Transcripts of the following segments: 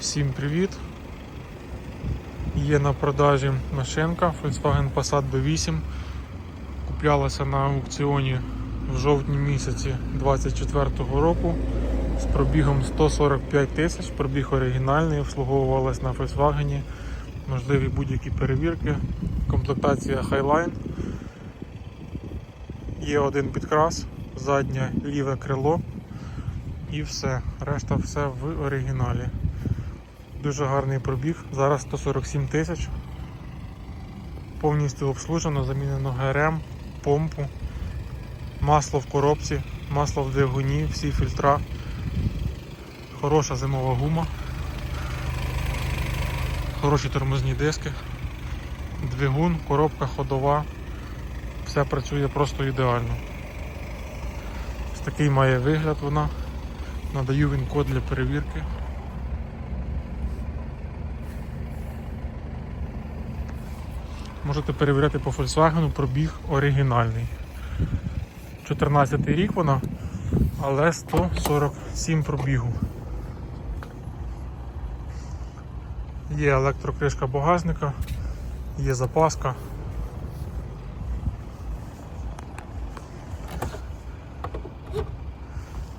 Всім привіт! Є на продажі машинка Volkswagen Passat B8. Куплялася на аукціоні в жовтні місяці 2024 року з пробігом 145 тисяч. Пробіг оригінальний, обслуговувалась на Volkswagen. Можливі будь-які перевірки. Комплектація Highline. Є один підкрас, заднє ліве крило і все. Решта все в оригіналі. Дуже гарний пробіг. Зараз 147 тисяч. Повністю обслужено, замінено ГРМ, помпу, масло в коробці, масло в двигуні, всі фільтра. Хороша зимова гума. Хороші тормозні диски. Двигун, коробка ходова. Все працює просто ідеально. Ось такий має вигляд вона. Надаю він код для перевірки. Можете перевіряти по Volkswagen пробіг оригінальний. 14 рік вона, але 147 пробігу. Є електрокришка багажника, є запаска.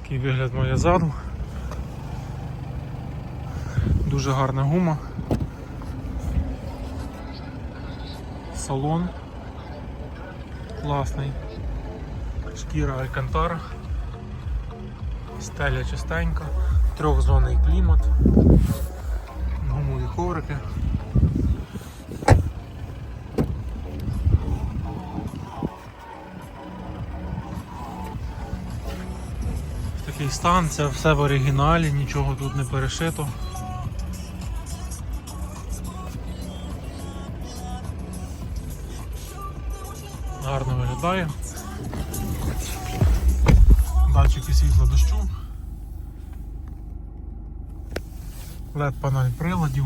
Такий вигляд має ззаду. Дуже гарна гума. Салон класний. Шкіра Алькантара. Стеля чистенька, трьохзонний клімат, гумові коврики. Такий стан, це все в оригіналі, нічого тут не перешито. Гарно виглядає. Датчики світла дощу. LED панель приладів,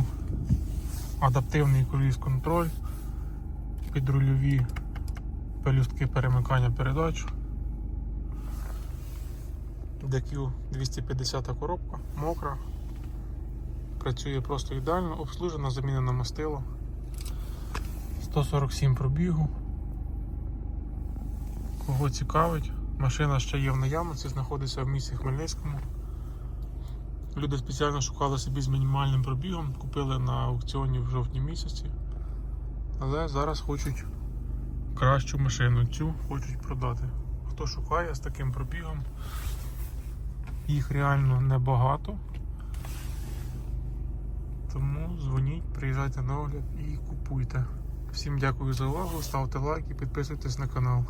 адаптивний круїз контроль, підрульові пелюстки перемикання передач. DQ 250 коробка, мокра. Працює просто ідеально, обслужена, замінена мастило. 147 пробігу. Кого цікавить, машина ще є в наявності, знаходиться в місті Хмельницькому. Люди спеціально шукали собі з мінімальним пробігом, купили на аукціоні в жовтні місяці. Але зараз хочуть кращу машину, цю хочуть продати. Хто шукає з таким пробігом, їх реально небагато. Тому дзвоніть, приїжджайте на огляд і купуйте. Всім дякую за увагу, ставте лайк і підписуйтесь на канал.